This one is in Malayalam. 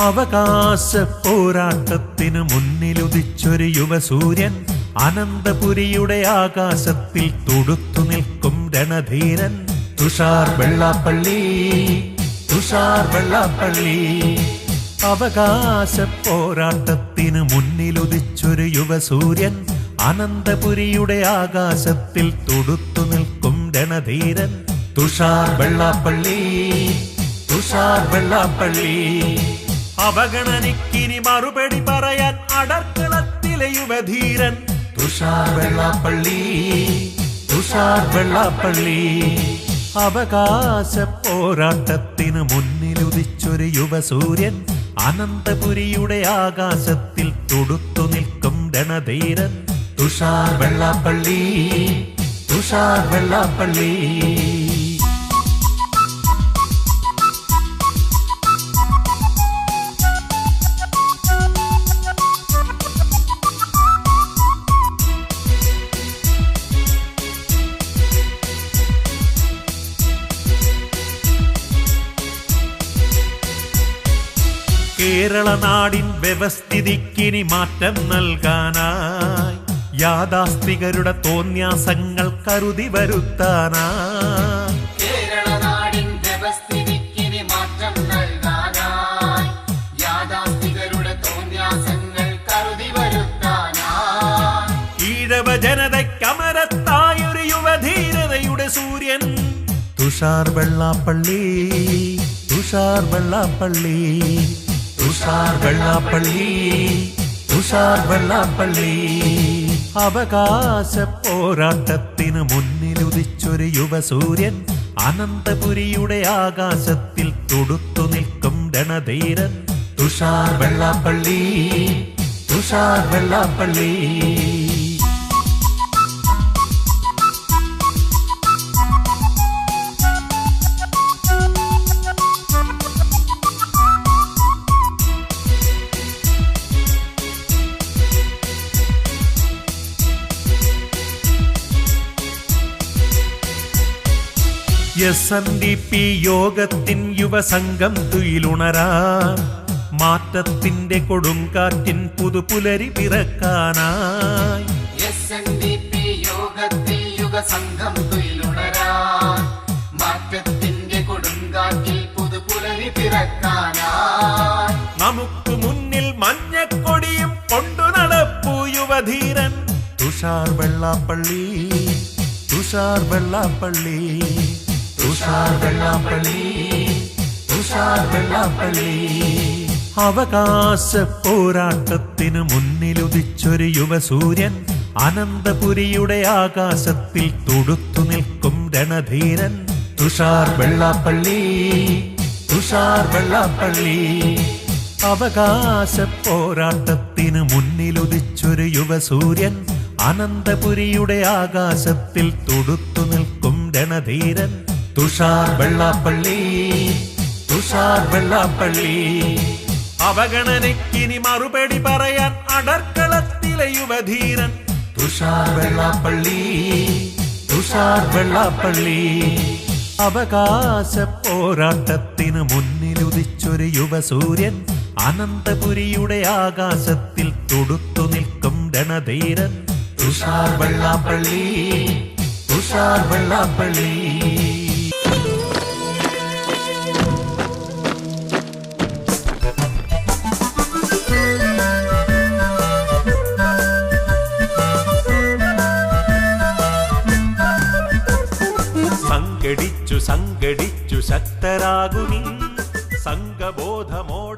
അവകാശ പോരാട്ടത്തിന് മുന്നിലുദിച്ചൊരു യുവസൂര്യൻ അനന്തപുരിയുടെ ആകാശത്തിൽ തുടുത്തു നിൽക്കും രണധീരൻ. തുഷാർ വെള്ളാപ്പള്ളി തുഷാർ വെള്ളാപ്പള്ളി. അവകാശ പോരാട്ടത്തിന് മുന്നിലുദിച്ചൊരു യുവസൂര്യൻ അനന്തപുരിയുടെ ആകാശത്തിൽ തുടുത്തു നിൽക്കും രണധീരൻ. തുഷാർ വെള്ളാപ്പള്ളി തുഷാർ വെള്ളാപ്പള്ളി. അവഗണനയ്ക്കിനി മറുപടി പറയാൻ അടർക്കളത്തിലെ യുവധീരൻ തുഷാർ വെള്ളാപ്പള്ളി തുഷാർ വെള്ളാപ്പള്ളി അവകാശ പോരാട്ടത്തിന് മുന്നിലുദിച്ചൊരു യുവസൂര്യൻ അനന്തപുരിയുടെ ആകാശത്തിൽ തൊടുത്തു നിൽക്കും രണധീരൻ തുഷാർ വെള്ളാപ്പള്ളി തുഷാർ വെള്ളാപ്പള്ളി കേരള നാടിൻ വ്യവസ്ഥിതിക്കിനി മാറ്റം നൽകാനായി യാഥാസ്ഥികരുടെ തോന്യാസങ്ങൾ കരുതി വരുത്താനാ ഈഴവ ജനതയ്ക്കമരത്തായൊരു യുവധീരതയുടെ സൂര്യൻ. തുഷാർ വെള്ളാപ്പള്ളി തുഷാർ വെള്ളാപ്പള്ളി. തുഷാർ വെള്ളാപ്പള്ളി തുഷാർ വെള്ളാപ്പള്ളി. അവകാശ പോരാട്ടത്തിന് യുവസൂര്യൻ അനന്തപുരിയുടെ ആകാശത്തിൽ തൊടുത്തു നിൽക്കും രണധീരൻ. Tushar Vellappally Tushar Vellappally. S N D P യോഗത്തിൻ യുവസംഘം തുയിലുണരാ. മാറ്റത്തിന്റെ കൊടുങ്കാറ്റിൻ പുതുപുലരി പിറക്കാനായി എസ് എൻ ഡി പി യോഗത്തിൽ യുവസംഘം തുയിലുണരാൻ മാറ്റത്തിന്റെ കൊടുങ്കാറ്റിൽ പുതുപുലരി പിറക്കാനായി നമുക്ക് മുന്നിൽ മഞ്ഞക്കൊടിയും കൊണ്ടു നടപ്പു യുവധീരൻ. തുഷാർ വെള്ളാപ്പള്ളി തുഷാർ വെള്ളാപ്പള്ളി. തുഷാർ വെള്ളാപ്പള്ളി തുഷാർ വെള്ളാപ്പള്ളി അവകാശ പോരാട്ടത്തിന് മുന്നിലുദിച്ചൊരു യുവസൂര്യൻ അനന്തപുരിയുടെ ആകാശത്തിൽ തുടുത്തു നിൽക്കും രണധീരൻ. തുഷാർ വെള്ളാപ്പള്ളി തുഷാർ വെള്ളാപ്പള്ളി അവകാശ പോരാട്ടത്തിന് മുന്നിലുദിച്ചൊരു യുവസൂര്യൻ അനന്തപുരിയുടെ ആകാശത്തിൽ തുടുത്തു നിൽക്കും രണധീരൻ. തുഷാർ വെള്ളാപ്പള്ളി തുഷാർ വെള്ളാപ്പള്ളി. അവഗണനയ്ക്കിനി മറുപടി പറയാൻ അടർക്കളത്തിലെ യുവധീരൻ. തുഷാർ വെള്ളാപ്പള്ളി തുഷാർ വെള്ളാപ്പള്ളി. അവകാശ പോരാട്ടത്തിന് മുന്നിലുദിച്ചൊരു യുവസൂര്യൻ അനന്തപുരിയുടെ ആകാശത്തിൽ തൊടുത്തു നിൽക്കും രണധീരൻ. തുഷാർ വെള്ളാപ്പള്ളി തുഷാർ വെള്ളാപ്പള്ളി. സംഘടിച്ചു സംഘടിച്ചു ശക്തരാകുമി സംഘബോധമോടെ